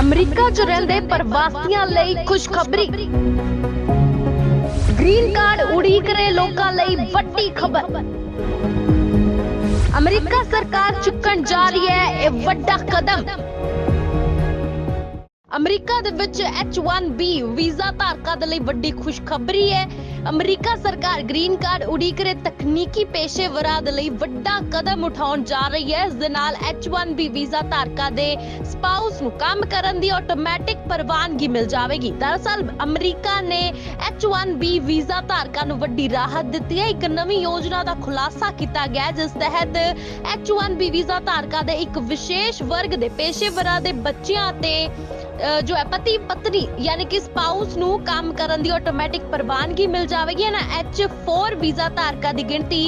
America 'ਚ ਰਹਿੰਦੇ ਪ੍ਰਵਾਸੀਆਂ ਲਈ ਖੁਸ਼ਖਬਰੀ। ਗ੍ਰੀਨ ਕਾਰਡ ਉਡੀਕ ਰਹੇ ਲੋਕਾਂ ਲਈ ਵੱਡੀ ਖਬਰ। ਅਮਰੀਕਾ ਸਰਕਾਰ ਚੁੱਕਣ ਜਾ ਰਹੀ ਹੈ ਇਹ ਵੱਡਾ ਕਦਮ। ਅਮਰੀਕਾ ਦੇ ਵਿੱਚ H1B ਵੀਜ਼ਾ ਧਾਰਕਾਂ ਦੇ ਲਈ ਵੱਡੀ ਖੁਸ਼ਖਬਰੀ ਹੈ। ਅਮਰੀਕਾ ਸਰਕਾਰ ਗ੍ਰੀਨ ਕਾਰਡ ਉਡੀਕ ਰਹੇ ਤਕਨੀਕੀ ਪੇਸ਼ੇਵਰਾਂ ਦੇ ਲਈ ਵੱਡਾ ਕਦਮ ਉਠਾਉਣ ਜਾ ਰਹੀ ਹੈ। ਇਸ ਦੇ ਨਾਲ H1B ਵੀਜ਼ਾ ਧਾਰਕਾਂ ਦੇ ਸਪਾਊਸ ਨੂੰ ਕੰਮ ਕਰਨ ਦੀ ਆਟੋਮੈਟਿਕ ਪ੍ਰਵਾਨਗੀ ਮਿਲ ਜਾਵੇਗੀ। ਦਰਅਸਲ, ਅਮਰੀਕਾ ਨੇ H1B ਵੀਜ਼ਾ ਧਾਰਕਾਂ ਨੂੰ ਵੱਡੀ ਰਾਹਤ ਦਿੱਤੀ ਹੈ। ਇੱਕ ਨਵੀਂ ਯੋਜਨਾ ਦਾ ਖੁਲਾਸਾ ਕੀਤਾ ਗਿਆ ਜਿਸ ਤਹਿਤ H1B ਵੀਜ਼ਾ ਧਾਰਕਾਂ ਦੇ ਇੱਕ ਵਿਸ਼ੇਸ਼ ਵਰਗ ਦੇ ਪੇਸ਼ੇਵਰਾਂ ਦੇ ਬੱਚਿਆਂ ਤੇ ਜੋ ਹੈ ਪਤੀ ਪਤਨੀ ਯਾਨੀ ਕਿ ਸਪਾਊਸ ਨੂੰ ਕੰਮ ਕਰਨ ਦੀ ਆਟੋਮੈਟਿਕ ਪ੍ਰਵਾਨਗੀ ਮਿਲ ਜਾਵੇਗੀ ਨਾ? H4 ਵੀਜ਼ਾ ਧਾਰਕਾਂ ਦੀ ਗਿਣਤੀ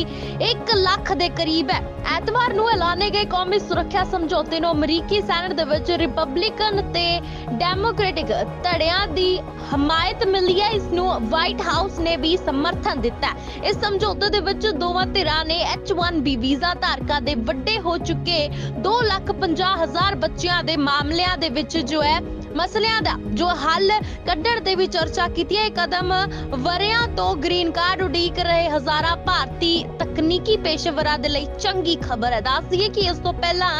1 ਲੱਖ ਦੇ ਕਰੀਬ ਹੈ। ਐਤਵਾਰ ਨੂੰ ਐਲਾਨੇ ਗਏ ਕੌਮੀ ਸੁਰੱਖਿਆ ਸਮਝੌਤੇ ਨੂੰ ਅਮਰੀਕੀ ਸੈਨੇਟ ਦੇ ਵਿੱਚ ਰਿਪਬਲਿਕਨ ਤੇ ਡੈਮੋਕ੍ਰੈਟਿਕ ਧੜਿਆਂ ਦੀ ਹਮਾਇਤ ਮਿਲੀ ਹੈ। ਇਸ ਨੂੰ ਵਾਈਟ ਹਾਊਸ ਨੇ ਵੀ ਸਮਰਥਨ ਦਿੱਤਾ ਇਸ ਸਮਝੌਤੇ ਦੇ ਵਿੱਚ ਦੋਵਾਂ ਧਿਰਾਂ ਨੇ H1B ਵੀਜ਼ਾ ਧਾਰਕਾਂ ਦੇ ਵੱਡੇ ਹੋ ਚੁੱਕੇ 2,50,000 ਬੱਚਿਆਂ ਦੇ ਮਾਮਲਿਆਂ ਦੇ ਵਿੱਚ ਜੋ ਹੈ ਮਸਲਿਆਂ ਦਾ ਜੋ ਹੱਲ ਕੱਢਣ ਦੇ ਵੀ ਚਰਚਾ ਕੀਤੀ ਹੈ। ਇਹ ਕਦਮ ਵਰਿਆਂ ਤੋਂ ਗ੍ਰੀਨ ਕਾਰਡ ਉਡੀਕ ਰਹੇ ਹਜ਼ਾਰਾਂ ਭਾਰਤੀ ਤਕਨੀਕੀ ਪੇਸ਼ੇਵਰਾਂ ਦੇ ਲਈ ਚੰਗੀ ਖਬਰ ਹੈ। ਦੱਸ ਦਈਏ ਕਿ ਇਸ ਤੋਂ ਪਹਿਲਾਂ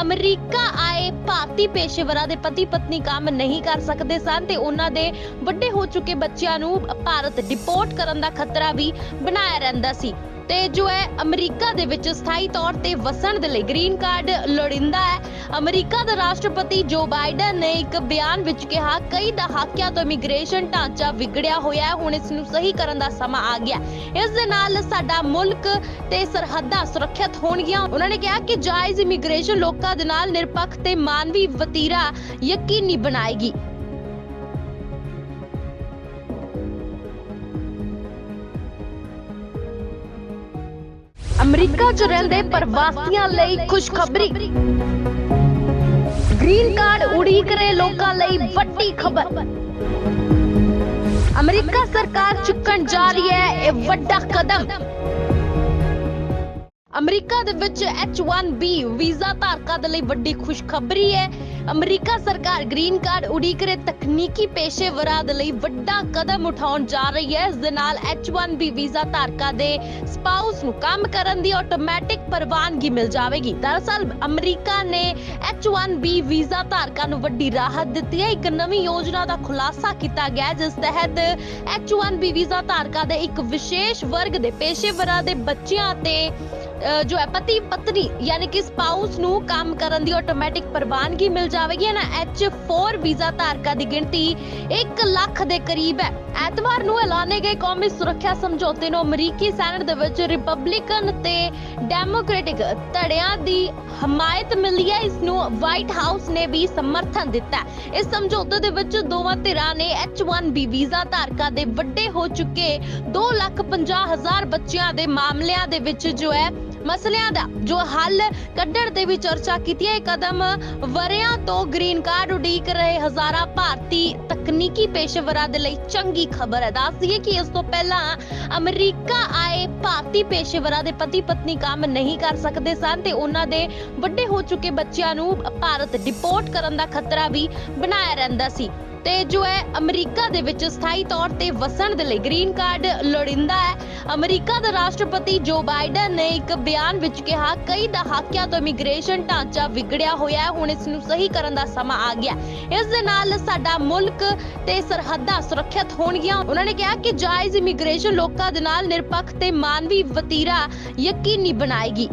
ਅਮਰੀਕਾ ਆਏ ਭਾਰਤੀ ਪੇਸ਼ੇਵਰਾਂ ਦੇ ਪਤੀ ਪਤਨੀ ਕੰਮ ਨਹੀਂ ਕਰ ਸਕਦੇ ਸਨ ਤੇ ਉਹਨਾਂ ਦੇ ਵੱਡੇ ਹੋ ਚੁੱਕੇ ਬੱਚਿਆਂ ਨੂੰ ਭਾਰਤ ਡਿਪੋਰਟ ਕਰਨ ਦਾ ਖਤਰਾ ਵੀ ਬਣਾਇਆ ਰਹਿੰਦਾ ਸੀ। ਤੇ ਜੋ ਹੈ, ਅਮਰੀਕਾ ਦੇ ਵਿੱਚ ਸਥਾਈ ਤੌਰ ਤੇ ਵਸਣ ਦੇ ਲਈ ਗ੍ਰੀਨ ਕਾਰਡ ਲੋੜਿੰਦਾ ਹੈ। ਅਮਰੀਕਾ ਦਾ ਰਾਸ਼ਟਰਪਤੀ ਜੋ ਬਾਈਡਨ ਨੇ ਇੱਕ ਬਿਆਨ ਵਿੱਚ ਕਿਹਾ, ਕਈ ਦਹਾਕਿਆਂ ਤੋਂ ਇਮੀਗ੍ਰੇਸ਼ਨ ਢਾਂਚਾ ਵਿਗੜਿਆ ਹੋਇਆ ਹੈ, ਹੁਣ ਇਸ ਨੂੰ ਸਹੀ ਕਰਨ ਦਾ ਸਮਾਂ ਆ ਗਿਆ ਇਸ ਦੇ ਨਾਲ ਸਾਡਾ ਮੁਲਕ ਤੇ ਸਰਹੱਦਾਂ ਸੁਰੱਖਿਅਤ ਹੋਣਗੀਆਂ। ਉਹਨਾਂ ਨੇ ਕਿਹਾ ਕਿ ਜਾਇਜ਼ ਇਮੀਗ੍ਰੇਸ਼ਨ ਲੋਕਾਂ ਦੇ ਨਾਲ ਨਿਰਪੱਖ ਤੇ ਮਾਨਵੀ ਵਤੀਰਾ ਯਕੀਨੀ ਬਣਾਏਗੀ। ਅਮਰੀਕਾ 'ਚ ਰਹਿੰਦੇ ਪ੍ਰਵਾਸੀਆਂ ਲਈ ਖੁਸ਼ਖਬਰੀ ਗ੍ਰੀਨ ਕਾਰਡ ਉਡੀਕ ਰਹੇ ਲੋਕਾਂ ਲਈ ਵੱਡੀ ਖਬਰ ਅਮਰੀਕਾ ਸਰਕਾਰ ਚੁੱਕਣ ਜਾ ਰਹੀ ਹੈ ਇਹ ਵੱਡਾ ਕਦਮ ਅਮਰੀਕਾ ਦੇ ਵਿੱਚ H1B ਵੀਜ਼ਾ ਧਾਰਕਾਂ ਦੇ ਲਈ ਵੱਡੀ ਖੁਸ਼ਖਬਰੀ ਹੈ। ਅਮਰੀਕਾ ਸਰਕਾਰ ਗ੍ਰੀਨ ਕਾਰਡ ਉਡੀਕ ਰਹੇ ਤਕਨੀਕੀ ਪੇਸ਼ੇਵਰਾਂ ਦੇ ਲਈ ਵੱਡਾ ਕਦਮ ਉਠਾਉਣ ਜਾ ਰਹੀ ਹੈ। ਇਸ ਦੇ ਨਾਲ H1B ਵੀਜ਼ਾ ਧਾਰਕਾਂ ਦੇ ਸਪਾਊਸ ਨੂੰ ਕੰਮ ਕਰਨ ਦੀ ਆਟੋਮੈਟਿਕ ਪ੍ਰਵਾਨਗੀ ਮਿਲ ਜਾਵੇਗੀ। ਦਰਅਸਲ, ਅਮਰੀਕਾ ਨੇ H1B ਵੀਜ਼ਾ ਧਾਰਕਾਂ ਨੂੰ ਵੱਡੀ ਰਾਹਤ ਦਿੱਤੀ ਹੈ। ਇੱਕ ਨਵੀਂ ਯੋਜਨਾ ਦਾ ਖੁਲਾਸਾ ਕੀਤਾ ਗਿਆ, ਜਿਸ ਤਹਿਤ H1B ਵੀਜ਼ਾ ਧਾਰਕਾਂ ਦੇ ਇੱਕ ਵਿਸ਼ੇਸ਼ ਵਰਗ ਦੇ ਪੇਸ਼ੇਵਰਾਂ ਦੇ ਬੱਚਿਆਂ ਤੇ ਜੋ ਹੈ ਪਤੀ ਪਤਨੀ, ਯਾਨੀ ਕਿ ਸਪਾਊਸ ਨੂੰ ਕੰਮ ਕਰਨ ਦੀ ਆਟੋਮੈਟਿਕ ਪ੍ਰਵਾਨਗੀ ਮਿਲ ਜਾਵੇਗੀ। ਨਾ H4 ਵੀਜ਼ਾ ਧਾਰਕਾਂ ਦੀ ਗਿਣਤੀ 1 ਲੱਖ ਦੇ ਕਰੀਬ ਹੈ। ਐਤਵਾਰ ਨੂੰ ਐਲਾਨੇ ਗਏ ਕੌਮੀ ਸੁਰੱਖਿਆ ਸਮਝੌਤੇ ਨੂੰ ਅਮਰੀਕੀ ਸੈਨੇਟ ਦੇ ਵਿੱਚ ਰਿਪਬਲਿਕਨ ਤੇ ਡੈਮੋਕ੍ਰੈਟਿਕ ਧੜਿਆਂ ਦੀ ਹਮਾਇਤ ਮਿਲੀ ਹੈ। ਇਸ ਨੂੰ ਵਾਈਟ ਹਾਊਸ ਨੇ ਵੀ ਸਮਰਥਨ ਦਿੱਤਾ ਇਸ ਸਮਝੌਤੇ ਦੇ ਵਿੱਚ ਦੋਵਾਂ ਧਿਰਾਂ ਨੇ H1B ਵੀਜ਼ਾ ਧਾਰਕਾਂ ਦੇ ਵੱਡੇ ਹੋ ਚੁੱਕੇ 2,50,000 ਬੱਚਿਆਂ ਦੇ ਮਾਮਲਿਆਂ ਦੇ ਵਿੱਚ ਜੋ ਹੈ ਮਸਲਿਆਂ ਦਾ ਜੋ ਹੱਲ ਕੱਢਣ ਦੇ ਵੀ ਚਰਚਾ ਕੀਤੀ ਹੈ। ਇਹ ਕਦਮ ਵਰਿਆਂ ਤੋਂ ਗ੍ਰੀਨ ਕਾਰਡ ਉਡੀਕ ਰਹੇ ਹਜ਼ਾਰਾਂ ਭਾਰਤੀ ਤਕਨੀਕੀ ਪੇਸ਼ੇਵਰਾਂ ਦੇ ਲਈ ਚੰਗੀ ਖਬਰ ਹੈ। ਦੱਸ ਦਈਏ ਕਿ ਇਸ ਤੋਂ ਪਹਿਲਾਂ ਅਮਰੀਕਾ ਆਏ ਭਾਰਤੀ ਪੇਸ਼ੇਵਰਾਂ ਦੇ ਪਤੀ ਪਤਨੀ ਕੰਮ ਨਹੀਂ ਕਰ ਸਕਦੇ ਸਨ ਤੇ ਉਹਨਾਂ ਦੇ ਵੱਡੇ ਹੋ ਚੁੱਕੇ ਬੱਚਿਆਂ ਨੂੰ ਭਾਰਤ ਡਿਪੋਰਟ ਕਰਨ ਦਾ ਖਤਰਾ ਵੀ ਬਣਾਇਆ ਰਹਿੰਦਾ ਸੀ। ਤੇ ਜੋ ਹੈ ਅਮਰੀਕਾ ਦੇ ਵਿੱਚ ਸਥਾਈ ਤੌਰ ਤੇ ਵਸਣ ਦੇ ਲਈ ਗ੍ਰੀਨ ਕਾਰਡ ਲੋੜਿੰਦਾ ਹੈ। ਅਮਰੀਕਾ ਦਾ ਰਾਸ਼ਟਰਪਤੀ ਜੋ ਬਾਈਡਨ ਨੇ ਇੱਕ ਬਿਆਨ ਵਿੱਚ ਕਿਹਾ, ਕਈ ਦਹਾਕਿਆਂ ਤੋਂ ਇਮੀਗ੍ਰੇਸ਼ਨ ਢਾਂਚਾ ਵਿਗੜਿਆ ਹੋਇਆ ਹੈ, ਹੁਣ ਇਸ ਨੂੰ ਸਹੀ ਕਰਨ ਦਾ ਸਮਾਂ ਆ ਗਿਆ ਇਸ ਦੇ ਨਾਲ ਸਾਡਾ ਮੁਲਕ ਤੇ ਸਰਹੱਦਾਂ ਸੁਰੱਖਿਅਤ ਹੋਣਗੀਆਂ। ਉਹਨਾਂ ਨੇ ਕਿਹਾ ਕਿ ਜਾਇਜ਼ ਇਮੀਗ੍ਰੇਸ਼ਨ ਲੋਕਾਂ ਦੇ ਨਾਲ ਨਿਰਪੱਖ ਤੇ ਮਾਨਵੀ ਵਤੀਰਾ ਯਕੀਨੀ ਬਣਾਏਗੀ।